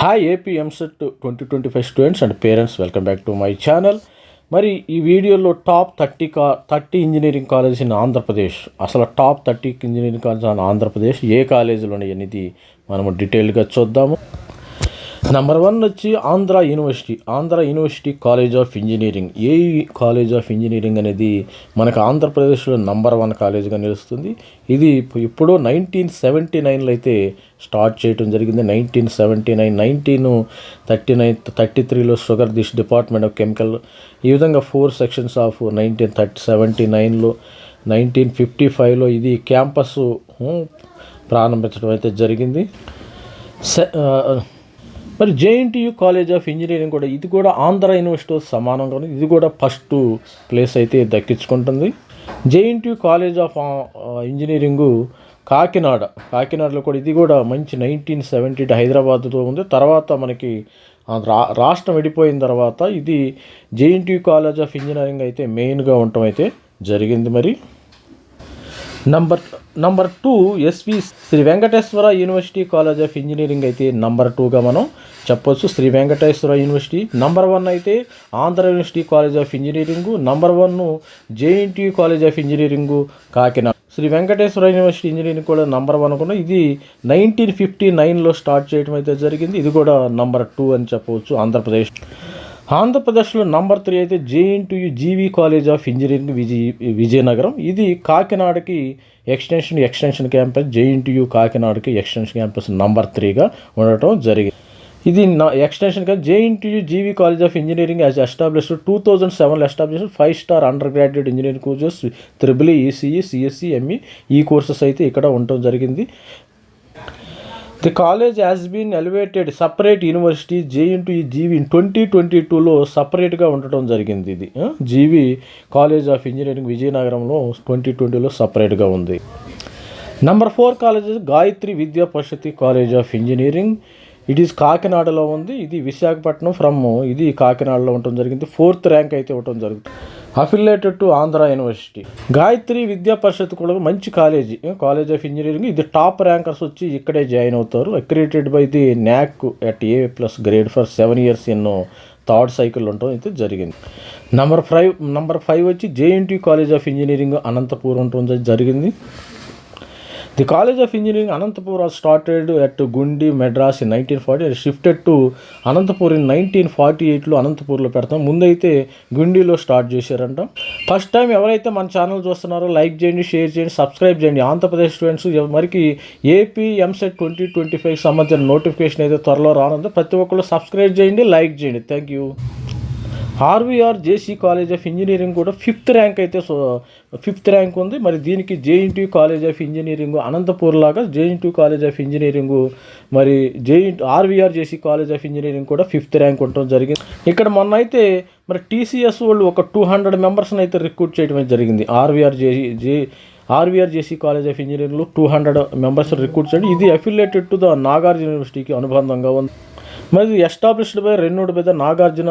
Hi AP EAMCET twenty twenty five students and parents welcome back to my channel మరి ఈ వీడియోలో top thirty కా thirty engineering college in Andhra Pradesh. అసలు top thirty engineering college in Andhra Pradesh ఏ కాలేజీలు ఉన్నాయి అనేది మనము డీటెయిల్గా చూద్దాము. నెంబర్ వన్ వచ్చి Andhra university Andhra university college of engineering A college of engineering అనేది మనకు ఆంధ్రప్రదేశ్లో నంబర్ వన్ కాలేజ్గా నిలుస్తుంది. ఇది ఇప్పుడు నైన్టీన్ సెవెంటీ నైన్లో అయితే స్టార్ట్ చేయడం జరిగింది. Nineteen seventy nine nineteen thirty nine thirty త్రీలో షుగర్ దిష్ డిపార్ట్మెంట్ ఆఫ్ కెమికల్ ఈ విధంగా four sections of nineteen thirty seventy నైన్లో నైన్టీన్ ఫిఫ్టీ ఫైవ్లో ఇది క్యాంపస్ ప్రారంభించడం అయితే జరిగింది. మరి జేఎన్టీయూ కాలేజ్ ఆఫ్ ఇంజనీరింగ్ కూడా ఇది కూడా ఆంధ్ర యూనివర్సిటీతో సమానంగా ఉంది. ఇది కూడా ఫస్ట్ ప్లేస్ అయితే దక్కించుకుంటుంది. JNTU college of engineering Kakinada. కాకినాడలో కూడా ఇది కూడా మంచి నైన్టీన్ సెవెంటీ హైదరాబాద్తో ఉంది. తర్వాత మనకి రా రాష్ట్రం విడిపోయిన తర్వాత ఇది జేఎన్టీయూ కాలేజ్ ఆఫ్ ఇంజనీరింగ్ అయితే మెయిన్గా ఉండటం అయితే జరిగింది మరి. Number number two SV Sri Venkateswara university college of engineering అయితే నంబర్ టూగా మనం చెప్పొచ్చు. Sri Venkateswara university number one అయితే Andhra university college of engineering number one JNT college of engineering Kakinada Sri Venkateswara university engineering కూడా number one కూడా ఇది nineteen fifty నైన్లో start చేయడం అయితే జరిగింది. ఇది కూడా నంబర్ టూ అని చెప్పవచ్చు ఆంధ్రప్రదేశ్. ఆంధ్రప్రదేశ్లో నంబర్ త్రీ అయితే JNTU GV college of engineering Vijaya Vizianagaram. ఇది కాకినాడకి ఎక్స్టెన్షన్ ఎక్స్టెన్షన్ క్యాంపస్ జేఎన్టీయు కాకినాడకి ఎక్స్టెన్షన్ క్యాంపస్ నంబర్ త్రీగా ఉండటం జరిగింది. ఇది నా ఎక్స్టెన్షన్ కాదు JNTU GV college of engineering as established two thousand సెవెన్లో establish five star undergraduate engineering courses triple ECE CSE ME ఈ కోర్సెస్ అయితే ఇక్కడ ఉండటం జరిగింది. The college has been elevated separate university JNT GV twenty twenty టూలో సపరేట్గా ఉండటం జరిగింది ఇది. జీవి కాలేజ్ ఆఫ్ ఇంజనీరింగ్ విజయనగరంలో ట్వంటీ ట్వంటీలో సపరేట్గా ఉంది. Number four college Gayatri Vidya Parishad college of engineering it is కాకినాడలో ఉంది. ఇది విశాఖపట్నం ఫ్రమ్ ఇది కాకినాడలో ఉండటం జరిగింది. ఫోర్త్ ర్యాంక్ అయితే ఇవ్వటం జరుగుతుంది. Affiliated to Andhra university. Gayatri Vidya Parishad కూడా మంచి కాలేజీ. College of engineering? ఇది టాప్ ర్యాంకర్స్ వచ్చి ఇక్కడే జాయిన్ అవుతారు. Accredited by the NAAC at A plus grade for seven years in third cycle ఉండటం అయితే జరిగింది. నంబర్ ఫైవ్ నంబర్ ఫైవ్ వచ్చి JNT college of engineering Anantapur ఉండటం జరిగింది. The college of engineering Anantapur started at Guindy Madras in nineteen forty shifted to Anantapur in nineteen forty ఎయిట్లో అనంతపూర్లో పెడతాం. ముందైతే గుండీలో స్టార్ట్ చేశారంట. ఫస్ట్ టైం ఎవరైతే మన ఛానల్ చూస్తున్నారో లైక్ చేయండి షేర్ చేయండి సబ్స్క్రైబ్ చేయండి. ఆంధ్రప్రదేశ్ స్టూడెంట్స్ మరికి AP EAMCET twenty twenty five సంబంధించిన నోటిఫికేషన్ అయితే త్వరలో రానుందో. ప్రతి ఒక్కళ్ళు సబ్స్క్రైబ్ చేయండి లైక్ చేయండి. Thank you RVR JC college of engineering కూడా ఫిఫ్త్ ర్యాంక్ అయితే సో ఫిఫ్త్ ర్యాంక్ ఉంది. మరి దీనికి JNT college of engineering Anantapur లాగా జేఎన్టీ కాలేజ్ ఆఫ్ ఇంజనీరింగ్ మరి JN RVR JC college of engineering కూడా ఫిఫ్త్ ర్యాంక్ ఉండటం జరిగింది. ఇక్కడ మొన్న అయితే మరి టీసీఎస్ వాళ్ళు ఒక టూ హండ్రెడ్ మెంబర్స్ని అయితే రిక్రూట్ చేయడం జరిగింది. RVR JC J RVR JC college of ఇంజనీరింగ్లో టూ హండ్రెడ్ మెంబర్స్ రిక్రూట్ చేయడం ఇది అఫిలియేటెడ్ టు ద నాగార్జున యూనివర్సిటీకి అనుబంధంగా ఉంది. మరి established by renowned by the Nagarjuna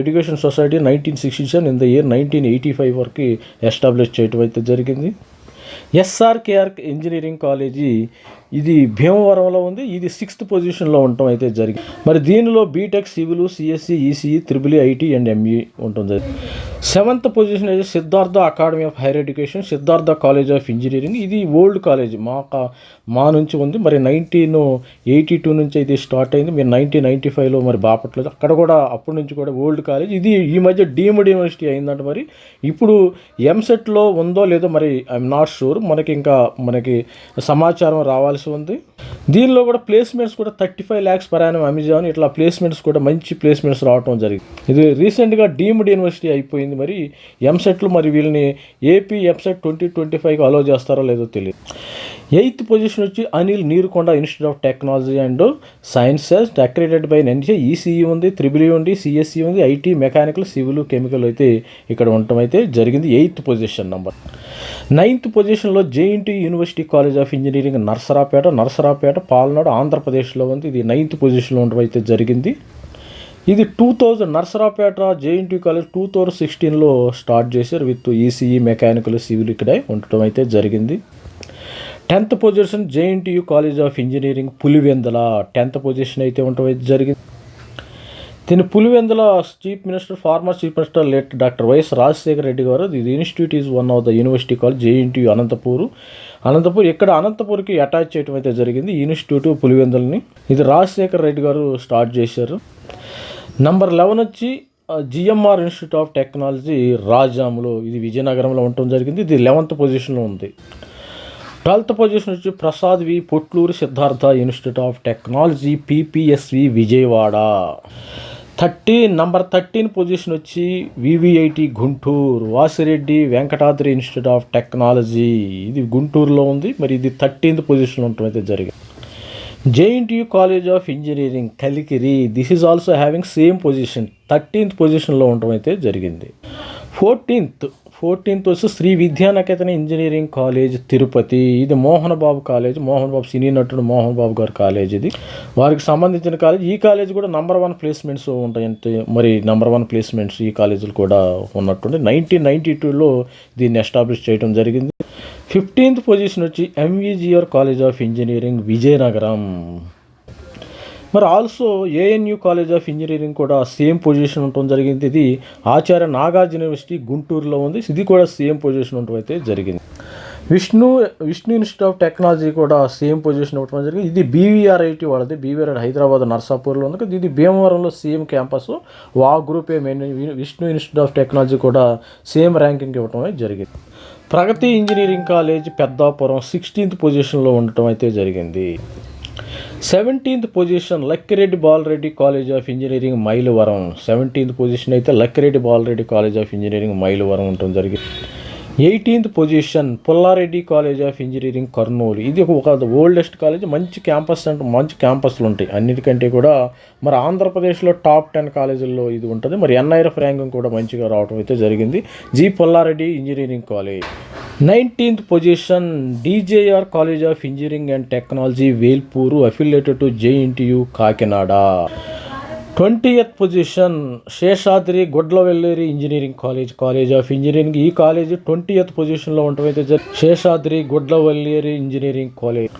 education society nineteen sixty seven in the year nineteen eighty five వరకు establish చేయటం అయితే జరిగింది. ఎస్ఆర్కేఆర్ ఇంజనీరింగ్ కాలేజీ ఇది భీమవరంలో ఉంది. ఇది సిక్స్త్ పొజిషన్లో ఉండటం అయితే జరిగింది. మరి దీనిలో BTech civil CSE ECE triple e, IT and ME ఉంటుంది సెవెంత్ పొజిషన్ అయితే Siddhartha academy of higher education Siddhartha college of engineering ఇది ఓల్డ్ కాలేజ్ మా మా నుంచి ఉంది. మరి నైన్టీన్ ఎయిటీ టూ నుంచి అయితే స్టార్ట్ అయింది. మీరు నైన్టీన్ నైంటీ ఫైవ్లో మరి బాపట్లేదు. అక్కడ కూడా అప్పటి నుంచి కూడా ఓల్డ్ కాలేజ్ ఇది ఈ మధ్య డీమ్డ్ యూనివర్సిటీ అయిందంట మరి. ఇప్పుడు ఎంసెట్లో ఉందో లేదో మరి ఐఎమ్ నాట్ షూర్ మనకి ఇంకా మనకి సమాచారం రావాల్సి ఉంది. దీనిలో కూడా ప్లేస్మెంట్స్ కూడా థర్టీ ఫైవ్ ల్యాక్స్ పరాయణం అమెజాన్ ఇట్లా ప్లేస్మెంట్స్ కూడా మంచి ప్లేస్మెంట్స్ రావడం జరిగింది. ఇది రీసెంట్గా డీమ్డ్ యూనివర్సిటీ అయిపోయింది మరి. ఎంసెట్లు మరి వీళ్ళని ఏపీ ఎంసెట్ ట్వంటీ ట్వంటీ ఫైవ్కి అలో చేస్తారో లేదో తెలియదు. ఎయిత్ పొజిషన్ వచ్చి Anil Neerukonda institute of technology and sciences accredited by NC ECE ఉంది త్రిబుల్ e ఉంది సిఎస్ఈ ఉంది ఐటీ మెకానికల్ సివిల్ కెమికల్ అయితే ఇక్కడ ఉండటం అయితే జరిగింది. ఎయిత్ పొజిషన్ నెంబర్ నైన్త్ పొజిషన్లో JNT university college of engineering Narasaraopet Narasaraopet Palnadu ఆంధ్రప్రదేశ్లో ఉంది. ఇది నైన్త్ పొజిషన్లో ఉండడం అయితే జరిగింది. ఇది two thousand Narasaraopet JNT college two thousand సిక్స్టీన్లో స్టార్ట్ చేశారు విత్ ఈసీఈ మెకానికల్ సివిల్ ఇక్కడే ఉండటం అయితే జరిగింది. Tenth position JNTU college of engineering Pulivendula tenth position అయితే ఉండటం అయితే జరిగింది. దీని Pulivendula chief minister former chief minister late doctor YS Rajasekhara Reddy garu the institute is one of the university college JNT Anantapur. Anantapur ఇక్కడ అనంతపూర్కి attach చేయడం అయితే జరిగింది. ఇన్స్టిట్యూట్ పులివెందులని ఇది రాజశేఖర రెడ్డి గారు స్టార్ట్ చేశారు. నంబర్ లెవెన్ వచ్చి జిఎంఆర్ ఇన్స్టిట్యూట్ ఆఫ్ టెక్నాలజీ రాజాములో ఇది విజయనగరంలో ఉండటం జరిగింది. ఇది లెవెంత్ పొజిషన్లో ఉంది. ట్వెల్త్ పొజిషన్ వచ్చి Prasad V Potluri Siddhartha institute of technology PPSV Vijayawada. Thirteen number thirteen position వచ్చి VVIT Guntur. Vasireddy Venkatadri institute of technology. ఇది గుంటూరులో ఉంది. మరి ఇది థర్టీన్త్ పొజిషన్ ఉండటం అయితే జరిగింది JNTU college of engineering Kalikiri. This is also having same position thirteenth పొజిషన్లో ఉండటం అయితే జరిగింది. ఫోర్టీన్త్ ఫోర్టీన్త్ వచ్చి శ్రీ విద్యానకేతన ఇంజనీరింగ్ కాలేజ్ తిరుపతి. ఇది మోహన్ బాబు కాలేజ్ మోహన్ బాబు సినీ నటుడు మోహన్ బాబు గారి కాలేజ్ ఇది. వారికి సంబంధించిన కాలేజ్ ఈ కాలేజ్ కూడా నంబర్ వన్ ప్లేస్మెంట్స్ ఉంటాయంటే మరి నంబర్ వన్ ప్లేస్మెంట్స్ ఈ కాలేజీలు కూడా ఉన్నట్టుండి నైన్టీన్ నైన్టీ టూలో దీన్ని ఎస్టాబ్లిష్ చేయడం జరిగింది. ఫిఫ్టీన్త్ పొజిషన్ వచ్చి MVGR college of engineering Vizianagaram. మరి also ANU college of engineering కూడా సేమ్ పొజిషన్ ఉండటం జరిగింది. ఇది ఆచార్య నాగార్జున యూనివర్సిటీ గుంటూరులో ఉంది. ఇది కూడా సేమ్ పొజిషన్ ఉండటం అయితే జరిగింది. Vishnu Vishnu institute of technology కూడా సేమ్ పొజిషన్ ఉండటం జరిగింది. ఇది బీవీఆర్ఐటి వాళ్ళది. బీవీఆర్ హైదరాబాద్ నర్సాపూర్లో ఉంది. ఇది భీమవరంలో సేమ్ క్యాంపస్ వా group A main Vishnu institute of technology కూడా సేమ్ ర్యాంకింగ్ ఇవ్వటం జరిగింది. Pragati engineering college Peddapuram sixteenth పొజిషన్లో ఉండటం అయితే జరిగింది. Seventeenth position Lakkireddy Balareddy college of engineering Mylavaram. Seventeenth position అయితే Lakkireddy Balareddy college of engineering Mylavaram ఉండటం జరిగింది. Eighteenth position Pullareddy college of engineering Kurnool. ఇది ఒక ఓల్డెస్ట్ కాలేజ్. మంచి క్యాంపస్ అంటే మంచి క్యాంపస్లు ఉంటాయి. అన్నిటికంటే కూడా మరి ఆంధ్రప్రదేశ్లో టాప్ టెన్ కాలేజీల్లో ఇది ఉంటుంది. మరి ఎన్ఐఆర్ఎఫ్ ర్యాంకింగ్ కూడా మంచిగా రావడం అయితే జరిగింది. G Pullareddy engineering college. Nineteenth position DJR college of engineering and technology Velpuru affiliated to JNTU Kakinada twentieth position Seshadri Gudlavalleru engineering college college of engineering ఈ కాలేజ్ ట్వంటీయత్ పొజిషన్లో ఉండటమైతే Seshadri Gudlavalleru engineering college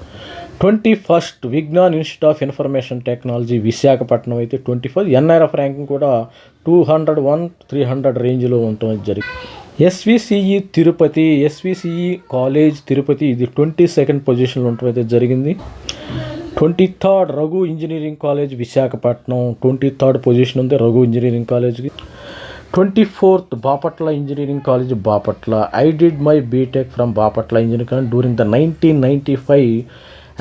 twenty first Vignan institute of information technology Visakhapatnam అయితే twenty first NIRF ranking కూడా two hundred one three hundred రేంజ్లో ఉండటం జరిగింది SVCE Tirupati SVCE college Tirupati ఇది twenty second పొజిషన్లో ఉండటం అయితే జరిగింది. Twenty third Raghu engineering college Visakhapatnam twenty third position ఉంది రఘు ఇంజనీరింగ్ కాలేజ్కి. Twenty fourth Bapatla engineering college Bapatla. I did my BTech from Bapatla engineering college. During the nineteen ninety five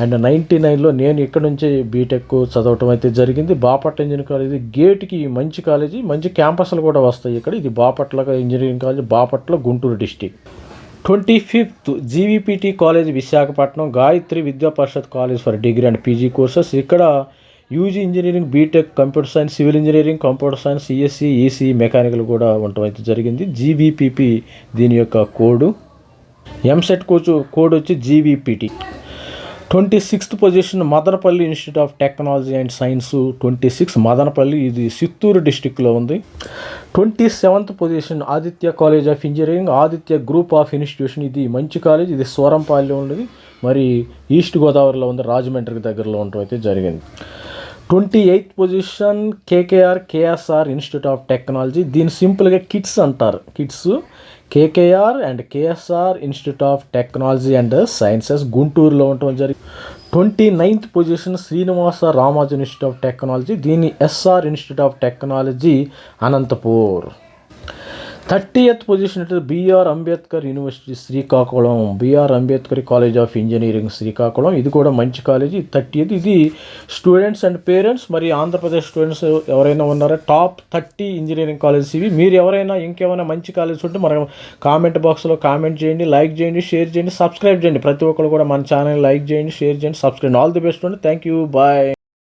and ninety నైన్లో నేను ఇక్కడ నుంచి BTech చదవటం అయితే జరిగింది. Bapatla engineering college గేట్కి మంచి కాలేజీ మంచి క్యాంపస్లు కూడా వస్తాయి ఇక్కడ. ఇది Bapatla engineering college Bapatla Guntur district. Twenty fifth GVPT college Visakhapatnam Gayatri Vidya Parishad college for degree and PG courses. ఇక్కడ UG engineering BTech computer science civil engineering computer science CSE EC mechanical కూడా ఉండటం అయితే జరిగింది. జీవీపీపీ దీని యొక్క code. EAMCET coach code వచ్చి GVPT. Twenty sixth position Madanapalle institute of technology and science. Twenty six Madanapalle ఇది చిత్తూరు డిస్టిక్లో ఉంది. Twenty seventh position Aditya college of engineering Aditya group of institution. ఇది మంచి కాలేజ్ ఇది సోరంపాలిలో ఉండేది మరి ఈస్ట్ గోదావరిలో ఉంది రాజమండ్రికి దగ్గరలో ఉండటం అయితే జరిగింది. Twenty eighth position KKR KSR institute of technology. దీని సింపుల్గా కిట్స్ అంటారు. KITS KKR and KSR institute of technology and sciences గుంటూరులో ఉండటం జరిగింది. Twenty ninth position Srinivasa Ramanujan institute of technology దీన్ని SR institute of technology Anantapur. Thirty eighth position అంటే BR Ambedkar university Srikakulam BR Ambedkar college of engineering Srikakulam ఇది కూడా మంచి college thirtieth ఇది students and parents మరి Andhra Pradesh students ఎవరైనా ఉన్నారో? Top thirty engineering colleges ఇవి. మీరు ఎవరైనా ఇంకేమైనా మంచి కాలేజెస్ ఉంటే మన కామెంట్ బాక్స్లో కామెంట్ చేయండి లైక్ చేయండి షేర్ చేయండి సబ్స్క్రైబ్ చేయండి. ప్రతి ఒక్కరు కూడా మన ఛానల్ లైక్ చేయండి షేర్ చేయండి సబ్స్క్రైబ్ ఆల్ ది బెస్ట్ ఉండి థ్యాంక్ యూ బాయ్